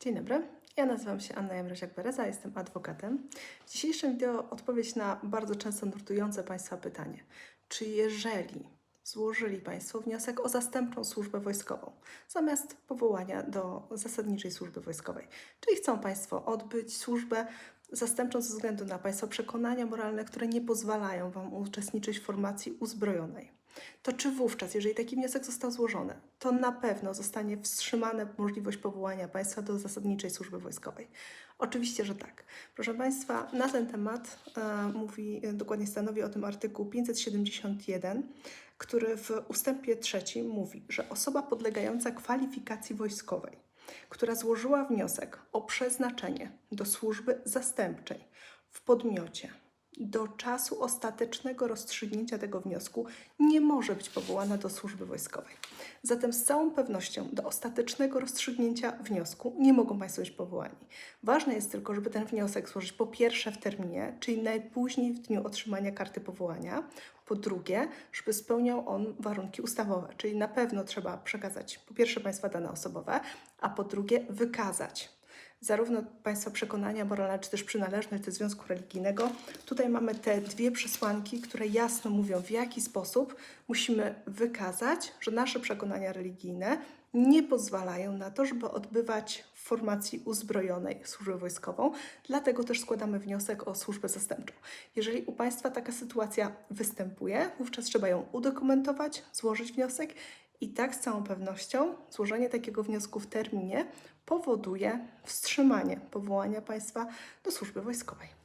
Dzień dobry, ja nazywam się Anna Jamrosiak-Bereza, jestem adwokatem. W dzisiejszym wideo odpowiedź na bardzo często nurtujące Państwa pytanie. Czy jeżeli złożyli Państwo wniosek o zastępczą służbę wojskową zamiast powołania do zasadniczej służby wojskowej, czyli chcą Państwo odbyć służbę zastępczą ze względu na Państwa przekonania moralne, które nie pozwalają Wam uczestniczyć w formacji uzbrojonej, to czy wówczas, jeżeli taki wniosek został złożony, to na pewno zostanie wstrzymana możliwość powołania Państwa do zasadniczej służby wojskowej? Oczywiście, że tak. Proszę Państwa, na ten temat e, mówi, e, dokładnie stanowi o tym artykuł 571, który w ustępie trzecim mówi, że osoba podlegająca kwalifikacji wojskowej, która złożyła wniosek o przeznaczenie do służby zastępczej w podmiocie do czasu ostatecznego rozstrzygnięcia tego wniosku nie może być powołana do służby wojskowej. Zatem z całą pewnością do ostatecznego rozstrzygnięcia wniosku nie mogą Państwo być powołani. Ważne jest tylko, żeby ten wniosek złożyć po pierwsze w terminie, czyli najpóźniej w dniu otrzymania karty powołania, po drugie, żeby spełniał on warunki ustawowe, czyli na pewno trzeba przekazać po pierwsze Państwa dane osobowe, a po drugie wykazać zarówno Państwa przekonania moralne, czy też przynależność do związku religijnego. Tutaj mamy te dwie przesłanki, które jasno mówią, w jaki sposób musimy wykazać, że nasze przekonania religijne nie pozwalają na to, żeby odbywać w formacji uzbrojonej służbę wojskową. Dlatego też składamy wniosek o służbę zastępczą. Jeżeli u Państwa taka sytuacja występuje, wówczas trzeba ją udokumentować, złożyć wniosek i tak z całą pewnością złożenie takiego wniosku w terminie powoduje wstrzymanie powołania państwa do służby wojskowej.